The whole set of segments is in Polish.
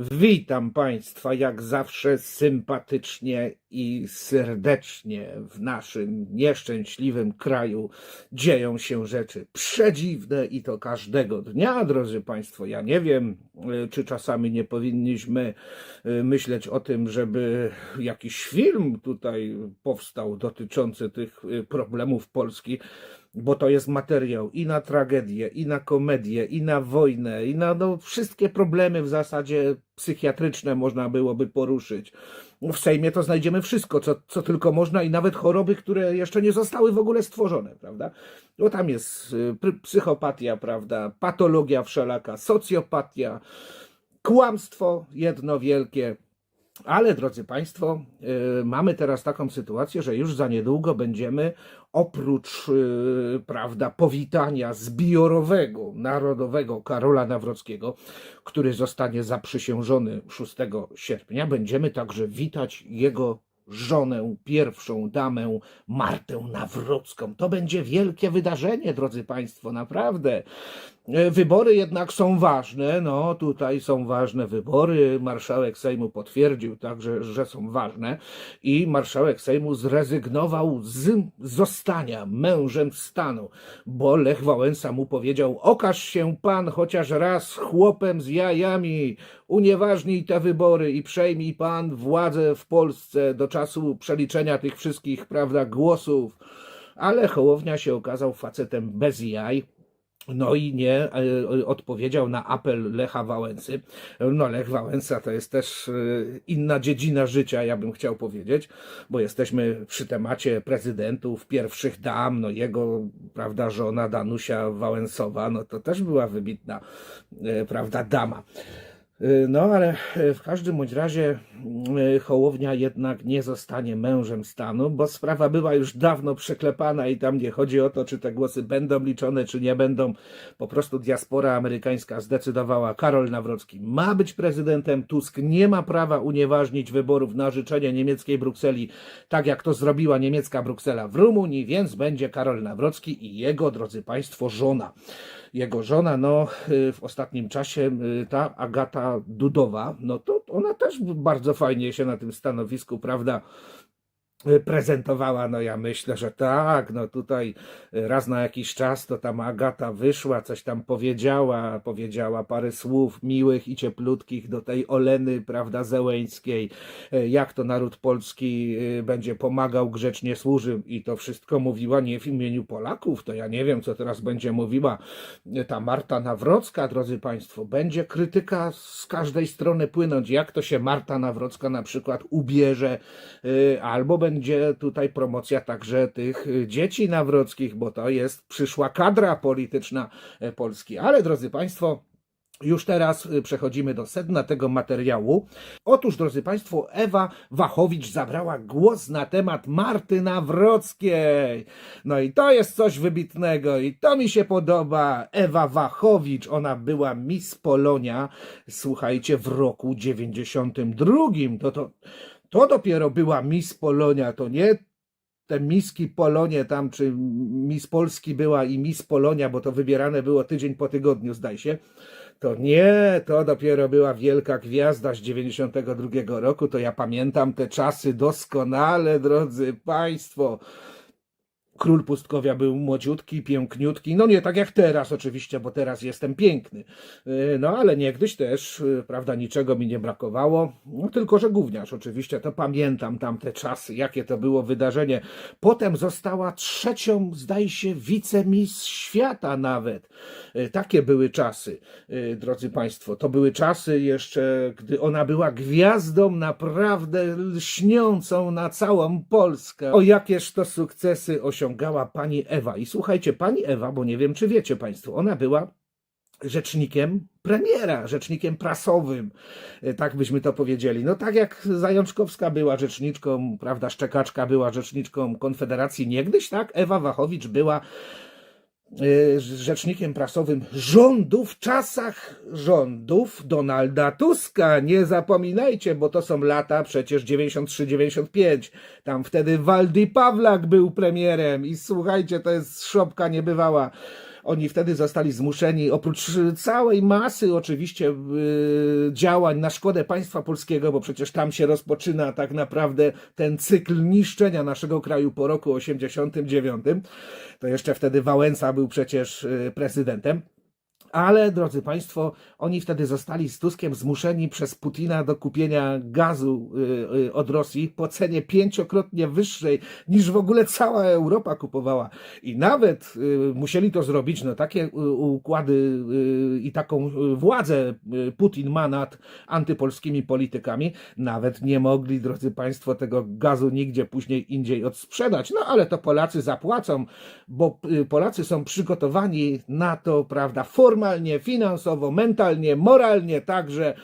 Witam Państwa jak zawsze sympatycznie i serdecznie. W naszym nieszczęśliwym kraju dzieją się rzeczy przedziwne i to każdego dnia, drodzy Państwo. Ja nie wiem, y, czy czasami nie powinniśmy y, myśleć o tym, żeby jakiś film tutaj powstał dotyczący tych y, problemów Polski bo to jest materiał i na tragedię, i na komedię, i na wojnę, i na no, wszystkie problemy w zasadzie psychiatryczne można byłoby poruszyć. W Sejmie to znajdziemy wszystko, co, co tylko można, i nawet choroby, które jeszcze nie zostały w ogóle stworzone, prawda? No tam jest y, psychopatia, prawda? Patologia wszelaka, socjopatia, kłamstwo jedno wielkie. Ale drodzy Państwo, y, mamy teraz taką sytuację, że już za niedługo będziemy oprócz y, prawda, powitania zbiorowego, narodowego Karola Nawrockiego, który zostanie zaprzysiężony 6 sierpnia, będziemy także witać jego żonę, pierwszą damę Martę Nawrocką. To będzie wielkie wydarzenie, drodzy Państwo, naprawdę. E, Wybory jednak są ważne. No, tutaj są ważne wybory. Marszałek Sejmu potwierdził także, że są ważne. I marszałek Sejmu zrezygnował z zostania mężem stanu, bo Lech Wałęsa mu powiedział: Okaż się pan chociaż raz chłopem z jajami, unieważnij te wybory i przejmij pan władzę w Polsce do czasu przeliczenia tych wszystkich, prawda, głosów. Ale Hołownia się okazał facetem bez jaj. No i nie e, odpowiedział na apel Lecha Wałęsy. No Lech Wałęsa to jest też e, inna dziedzina życia, ja bym chciał powiedzieć, bo jesteśmy przy temacie prezydentów, pierwszych dam, no jego, prawda, żona Danusia Wałęsowa, no to też była wybitna, e, prawda, dama. Y, No, ale y, w każdym bądź razie y, Hołownia jednak nie zostanie mężem stanu, bo sprawa była już dawno przeklepana i tam nie chodzi o to, czy te głosy będą liczone, czy nie będą. Po prostu diaspora amerykańska zdecydowała, Karol Nawrocki ma być prezydentem, Tusk nie ma prawa unieważnić wyborów na życzenie niemieckiej Brukseli, tak jak to zrobiła niemiecka Bruksela w Rumunii, więc będzie Karol Nawrocki i jego, drodzy Państwo, żona jego żona, no w ostatnim czasie ta Agata Dudowa, no to ona też bardzo fajnie się na tym stanowisku, prawda, prezentowała, no ja myślę, że tak, no tutaj y, raz na jakiś czas to tam Agata wyszła, coś tam powiedziała, powiedziała parę słów miłych i cieplutkich do tej Oleny, prawda, Zełęńskiej, y, jak to naród polski y, będzie pomagał, grzecznie służył. I to wszystko mówiła nie w imieniu Polaków, to ja nie wiem, co teraz będzie mówiła y, ta Marta Nawrocka, drodzy Państwo, będzie krytyka z każdej strony płynąć, jak to się Marta Nawrocka na przykład ubierze, y, albo będzie tutaj promocja także tych y, dzieci nawrockich, bo to jest przyszła kadra polityczna e, Polski. Ale drodzy Państwo, już teraz y, przechodzimy do sedna tego materiału. Otóż, drodzy Państwo, Ewa Wachowicz zabrała głos na temat Marty Nawrockiej. No i to jest coś wybitnego i to mi się podoba. Ewa Wachowicz, ona była Miss Polonia, słuchajcie, w roku 92. To, to, to dopiero była Miss Polonia, to nie te miski Polonie tam, czy Miss Polski była i Miss Polonia, bo to wybierane było tydzień po tygodniu, zdaje się. To nie, to dopiero była wielka gwiazda z 92 roku, to ja pamiętam te czasy doskonale, drodzy Państwo. Król Pustkowia był młodziutki, piękniutki, no nie tak jak teraz oczywiście, bo teraz jestem piękny. Yy, No ale niegdyś też, yy, prawda, niczego mi nie brakowało, no, tylko że gówniarz oczywiście, to pamiętam tamte czasy, jakie to było wydarzenie. Potem została trzecią, zdaje się, wicemis świata nawet. Yy, Takie były czasy, drodzy Państwo. To były czasy jeszcze, gdy ona była gwiazdą naprawdę lśniącą na całą Polskę. O jakież to sukcesy osiągała pani Ewa. I słuchajcie, pani Ewa, bo nie wiem, czy wiecie Państwo, ona była rzecznikiem premiera, rzecznikiem prasowym, e, tak byśmy to powiedzieli. No tak jak Zajączkowska była rzeczniczką, prawda, Szczekaczka była rzeczniczką Konfederacji niegdyś, tak, Ewa Wachowicz była rzecznikiem prasowym rządów w czasach rządów Donalda Tuska. Nie zapominajcie, bo to są lata przecież 93-95. Tam wtedy Waldy Pawlak był premierem i słuchajcie, to jest szopka niebywała. Oni wtedy zostali zmuszeni, oprócz całej masy oczywiście yy, działań na szkodę państwa polskiego, bo przecież tam się rozpoczyna tak naprawdę ten cykl niszczenia naszego kraju po roku 89, to jeszcze wtedy Wałęsa był przecież yy, prezydentem. Ale, drodzy Państwo, oni wtedy zostali z Tuskiem zmuszeni przez Putina do kupienia gazu y, y, od Rosji po cenie pięciokrotnie wyższej niż w ogóle cała Europa kupowała. I nawet y, musieli to zrobić, no takie układy i taką władzę Putin ma nad antypolskimi politykami, nawet nie mogli, drodzy Państwo, tego gazu nigdzie później indziej odsprzedać. No ale to Polacy zapłacą, bo Polacy są przygotowani na to, prawda, formalnie, finansowo, mentalnie, moralnie, także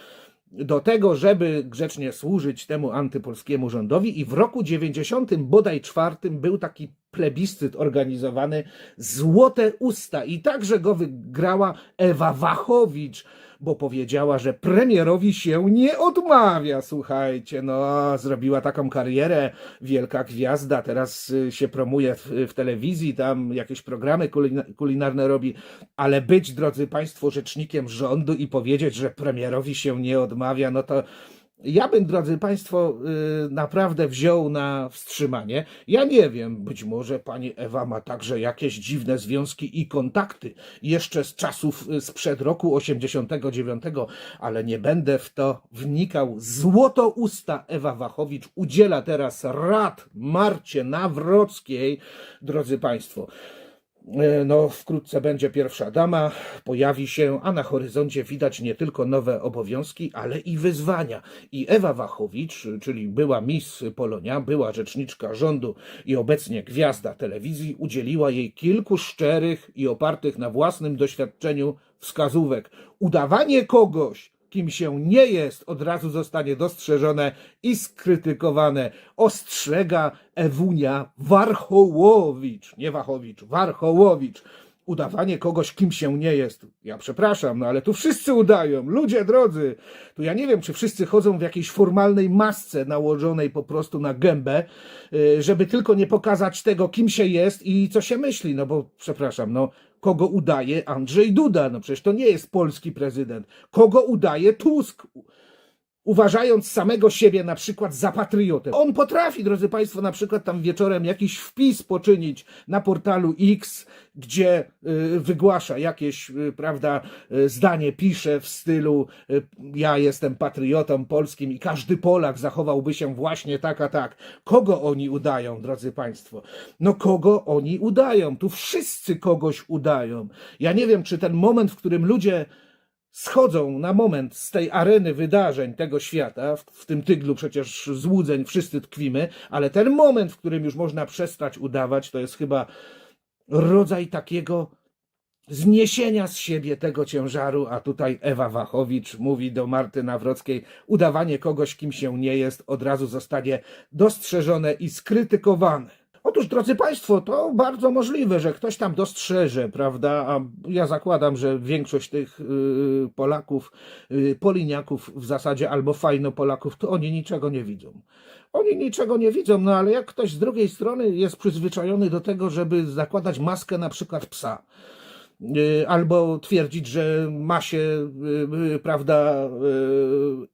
do tego, żeby grzecznie służyć temu antypolskiemu rządowi. I w roku 90 bodaj czwartym był taki plebiscyt organizowany Złote Usta. I także go wygrała Ewa Wachowicz, bo powiedziała, że premierowi się nie odmawia. Słuchajcie, no zrobiła taką karierę, wielka gwiazda, teraz y, się promuje w, w telewizji, tam jakieś programy kulina, kulinarne robi, ale być, drodzy Państwo, rzecznikiem rządu i powiedzieć, że premierowi się nie odmawia, no to ja bym, drodzy Państwo, y, naprawdę wziął na wstrzymanie. Ja nie wiem, być może pani Ewa ma także jakieś dziwne związki i kontakty jeszcze z czasów y, sprzed roku 89, ale nie będę w to wnikał. Złoto usta Ewa Wachowicz udziela teraz rad Marcie Nawrockiej, drodzy Państwo. E, No, wkrótce będzie pierwsza dama, pojawi się, a na horyzoncie widać nie tylko nowe obowiązki, ale i wyzwania. I Ewa Wachowicz, czyli była Miss Polonia, była rzeczniczka rządu i obecnie gwiazda telewizji, udzieliła jej kilku szczerych i opartych na własnym doświadczeniu wskazówek. Udawanie kogoś, kim się nie jest, od razu zostanie dostrzeżone i skrytykowane. Ostrzega Ewunia Warchołowicz, nie Wachowicz, Warchołowicz. Udawanie kogoś, kim się nie jest. Ja przepraszam, no ale tu wszyscy udają. Ludzie drodzy, tu ja nie wiem, czy wszyscy chodzą w jakiejś formalnej masce nałożonej po prostu na gębę, y, żeby tylko nie pokazać tego, kim się jest i co się myśli. No bo przepraszam, no kogo udaje Andrzej Duda? No przecież to nie jest polski prezydent. Kogo udaje Tusk? Uważając samego siebie na przykład za patriotę. On potrafi, drodzy Państwo, na przykład tam wieczorem jakiś wpis poczynić na portalu X, gdzie y, wygłasza jakieś, y, prawda, y, zdanie, pisze w stylu ja jestem patriotą polskim i każdy Polak zachowałby się właśnie tak, a tak. Kogo oni udają, drodzy Państwo? No kogo oni udają? Tu wszyscy kogoś udają. Ja nie wiem, czy ten moment, w którym ludzie schodzą na moment z tej areny wydarzeń tego świata, w, w tym tyglu przecież złudzeń wszyscy tkwimy, ale ten moment, w którym już można przestać udawać, to jest chyba rodzaj takiego zniesienia z siebie tego ciężaru, a tutaj Ewa Wachowicz mówi do Marty Nawrockiej, udawanie kogoś, kim się nie jest, od razu zostanie dostrzeżone i skrytykowane. Otóż, drodzy Państwo, to bardzo możliwe, że ktoś tam dostrzeże, prawda? A ja zakładam, że większość tych y, Polaków, y, Poliniaków w zasadzie, albo fajno Polaków, to oni niczego nie widzą. Oni niczego nie widzą, no ale jak ktoś z drugiej strony jest przyzwyczajony do tego, żeby zakładać maskę na przykład psa, albo twierdzić, że ma się, y, y, prawda, y,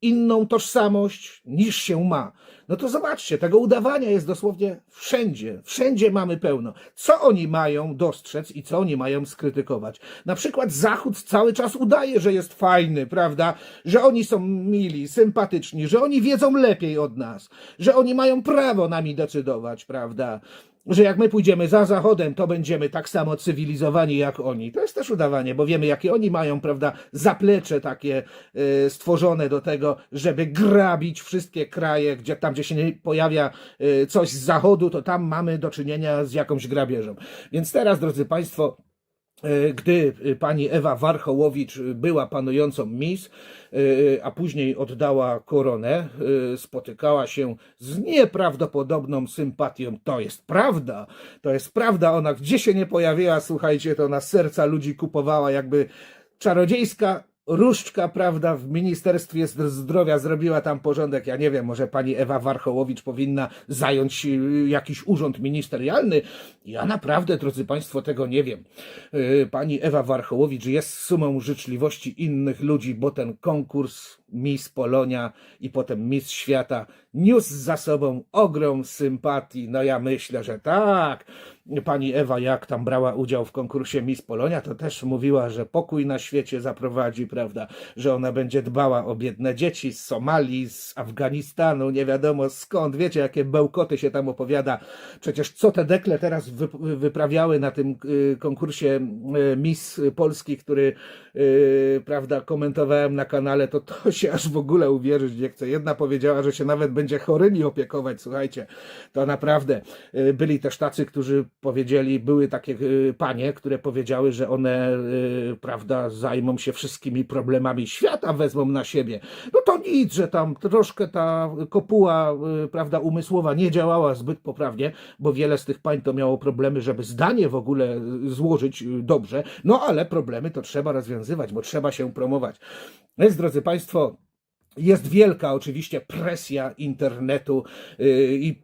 inną tożsamość niż się ma. No to zobaczcie, tego udawania jest dosłownie wszędzie. Wszędzie mamy pełno. Co oni mają dostrzec i co oni mają skrytykować? Na przykład Zachód cały czas udaje, że jest fajny, prawda? Że oni są mili, sympatyczni, że oni wiedzą lepiej od nas, że oni mają prawo nami decydować, prawda? Że jak my pójdziemy za Zachodem, to będziemy tak samo cywilizowani jak oni. To jest też udawanie, bo wiemy, jakie oni mają, prawda, zaplecze takie e, stworzone do tego, żeby grabić wszystkie kraje, gdzie tam, gdzie się nie pojawia e, coś z Zachodu, to tam mamy do czynienia z jakąś grabieżą. Więc teraz, drodzy Państwo, gdy pani Ewa Warchołowicz była panującą Miss, e, a później oddała koronę, e, spotykała się z nieprawdopodobną sympatią. To jest prawda, to jest prawda. Ona gdzie się nie pojawiła, słuchajcie, to na serca ludzi kupowała jakby czarodziejska Różdżka, prawda, w Ministerstwie Zdrowia zrobiła tam porządek. Ja nie wiem, może pani Ewa Warchołowicz powinna zająć y, jakiś urząd ministerialny. Ja naprawdę, drodzy państwo, tego nie wiem. Y, Pani Ewa Warchołowicz jest sumą życzliwości innych ludzi, bo ten konkurs Miss Polonia i potem Miss Świata niósł za sobą ogrom sympatii. No ja myślę, że tak. Pani Ewa, jak tam brała udział w konkursie Miss Polonia, to też mówiła, że pokój na świecie zaprowadzi, prawda? Że ona będzie dbała o biedne dzieci z Somalii, z Afganistanu, nie wiadomo skąd. Wiecie, jakie bełkoty się tam opowiada. Przecież co te dekle teraz wy- wyprawiały na tym y, konkursie y, Miss Polski, który, y, prawda, komentowałem na kanale, to to się aż w ogóle uwierzyć nie chce. Jedna powiedziała, że się nawet będzie chorymi opiekować. Słuchajcie, to naprawdę y, byli też tacy, którzy powiedzieli, były takie y, panie, które powiedziały, że one, y, prawda, zajmą się wszystkimi problemami świata, wezmą na siebie. No to nic, że tam troszkę ta kopuła, prawda, umysłowa nie działała zbyt poprawnie, bo wiele z tych pań to miało problemy, żeby zdanie w ogóle złożyć dobrze. No ale problemy to trzeba rozwiązywać, bo trzeba się promować. Więc, drodzy Państwo, jest wielka oczywiście presja internetu yy, i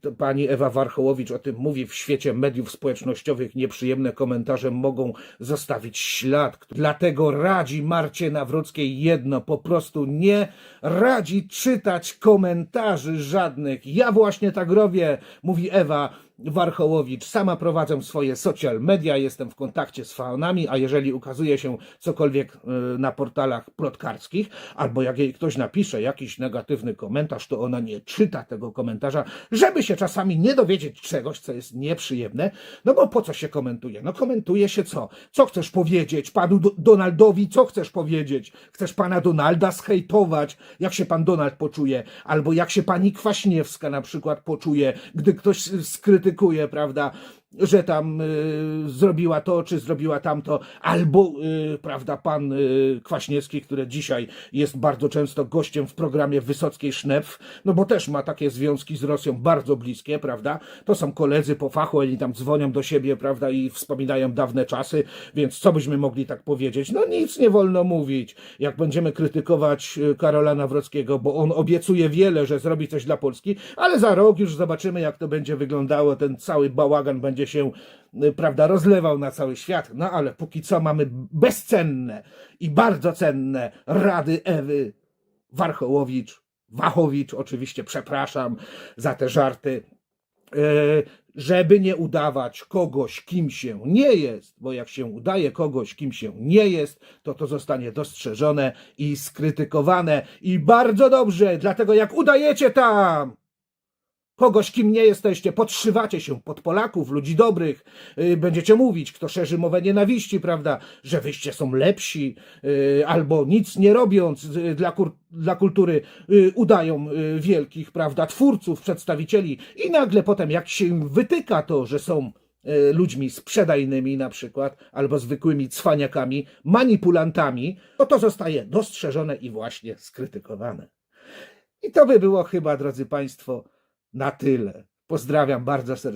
to pani Ewa Warchołowicz o tym mówi w świecie mediów społecznościowych. Nieprzyjemne komentarze mogą zostawić ślad. Dlatego radzi Marcie Nawrockiej jedno, po prostu nie radzi czytać komentarzy żadnych. Ja właśnie tak robię, mówi Ewa Warchołowicz. Sama prowadzę swoje social media, jestem w kontakcie z fanami, a jeżeli ukazuje się cokolwiek y, na portalach plotkarskich, albo jak jej ktoś napisze jakiś negatywny komentarz, to ona nie czyta tego komentarza, żeby się czasami nie dowiedzieć czegoś, co jest nieprzyjemne. No bo po co się komentuje? No komentuje się co? Co chcesz powiedzieć panu Do- Donaldowi? Co chcesz powiedzieć? Chcesz pana Donalda schejtować? Jak się pan Donald poczuje? Albo jak się pani Kwaśniewska na przykład poczuje, gdy ktoś y, skrytykuje, prawda? Że tam y, zrobiła to, czy zrobiła tamto, albo, y, prawda, pan y, Kwaśniewski, który dzisiaj jest bardzo często gościem w programie Wysockiej Sznepf, no bo też ma takie związki z Rosją bardzo bliskie, prawda, to są koledzy po fachu, oni tam dzwonią do siebie, prawda, i wspominają dawne czasy, więc co byśmy mogli tak powiedzieć? No nic nie wolno mówić, jak będziemy krytykować Karola Nawrockiego, bo on obiecuje wiele, że zrobi coś dla Polski, ale za rok już zobaczymy, jak to będzie wyglądało, ten cały bałagan będzie się, y, prawda, rozlewał na cały świat. No ale póki co mamy bezcenne i bardzo cenne rady Ewy Warchołowicz, Wachowicz, oczywiście przepraszam za te żarty, e, żeby nie udawać kogoś, kim się nie jest, bo jak się udaje kogoś, kim się nie jest, to to zostanie dostrzeżone i skrytykowane. I bardzo dobrze, dlatego jak udajecie tam kogoś, kim nie jesteście, podszywacie się pod Polaków, ludzi dobrych, yy, będziecie mówić, kto szerzy mowę nienawiści, prawda, że wyście są lepsi, yy, albo nic nie robiąc yy, dla, kur- dla kultury, udają wielkich, prawda, twórców, przedstawicieli. I nagle potem, jak się im wytyka to, że są ludźmi sprzedajnymi na przykład, albo zwykłymi cwaniakami, manipulantami, to to zostaje dostrzeżone i właśnie skrytykowane. I to by było chyba, drodzy Państwo, na tyle. Pozdrawiam bardzo serdecznie.